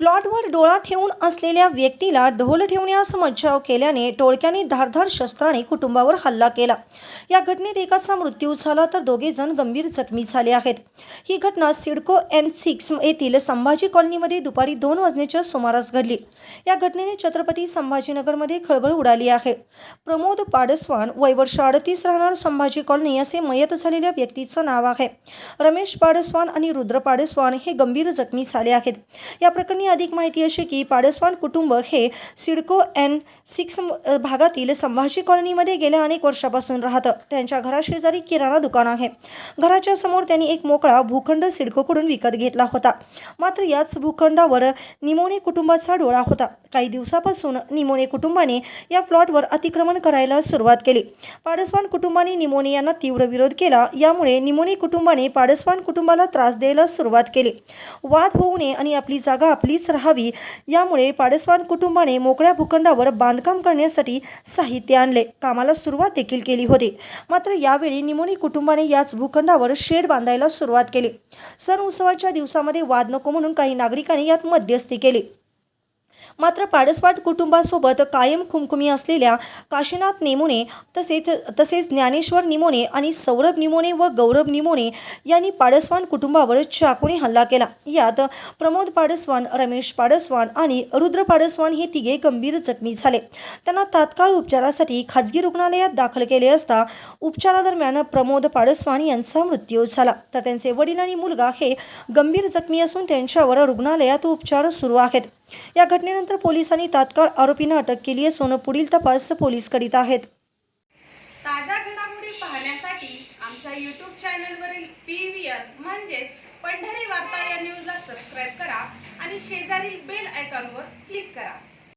प्लॉटवर डोळा ठेवून असलेल्या व्यक्तीला ढोल ठेवण्यास मज्जाव केल्याने टोळक्याने धारधार शस्त्राने कुटुंबावर हल्ला केला. या घटनेत एकाचा मृत्यू झाला तर दोघे जण गंभीर जखमी झाले आहेत. ही घटना सिडको एन सिक्स येथील संभाजी कॉलनीमध्ये दुपारी दोन वाजण्याच्या सुमारास घडली. या घटनेने छत्रपती संभाजीनगरमध्ये खळबळ उडाली आहे. प्रमोद पाडसवान वय वर्ष अडतीस राहणार संभाजी कॉलनी असे मयत झालेल्या व्यक्तीचं नाव आहे. रमेश पाडसवान आणि रुद्र पाडसवान हे गंभीर जखमी झाले आहेत. या प्रकरणी अधिक माहिती अशी की पाडसवान कुटुंब हे सिडको एन सिक्स भागातील संभाजी कॉलनीमध्ये गेल्या अनेक वर्षापासून राहतं. त्यांच्या घराशेजारी किराणा दुकान आहे. घराच्या समोर त्यांनी एक मोकळा भूखंड सिडकोकडून विकत घेतला होता. मात्र याच भूखंडावर निमोने कुटुंबाचा डोळा होता. काही दिवसापासून निमोने कुटुंबाने या प्लॉटवर अतिक्रमण करायला सुरुवात केली. पाडसवान कुटुंबाने निमोने यांना तीव्र विरोध केला. यामुळे निमोने कुटुंबाने पाडसवान कुटुंबाला त्रास द्यायला सुरुवात केली. वाद होऊ नये आणि आपली जागा आपलीच राहावी. यामुळे पाडेस्वान कुटुंबाने मोकळ्या भूखंडावर बांधकाम करण्यासाठी साहित्य आणले. कामाला सुरुवात देखील केली होती. मात्र यावेळी निमोनी कुटुंबाने याच भूखंडावर शेड बांधायला सुरुवात केली. सण उत्सवाच्या दिवसामध्ये वाद नको म्हणून काही नागरिकांनी यात मध्यस्थी केली. मात्र पाडसवाट कुटुंबासोबत कायम खुमखुमी असलेल्या काशीनाथ नेमोने तसेच तसेच ज्ञानेश्वर निमोने आणि सौरभ निमोने व गौरव निमोने यांनी पाडसवान कुटुंबावर चाकूने हल्ला केला. यात प्रमोद पाडसवान रमेश पाडसवान आणि रुद्र पाडसवान हे तिघे गंभीर जखमी झाले. त्यांना तात्काळ उपचारासाठी खाजगी रुग्णालयात दाखल केले असता उपचारादरम्यान प्रमोद पाडसवान यांचा मृत्यू झाला. तर त्यांचे वडील आणि मुलगा हे गंभीर जखमी असून त्यांच्यावर रुग्णालयात उपचार सुरू आहेत. या घटनेनंतर पोलिसांनी तात्काळ आरोपीनं अटक केली असून पुढील तपास पोलीस करीत आहेत. ताज्या घडामोडी पाहण्यासाठी आमच्या यूट्यूब चॅनलवरील पी व्ही आर म्हणजेच पंढरी वार्ता या न्यूजला सबस्क्राईब करा आणि शेजारील बेल आयकॉनवर क्लिक करा.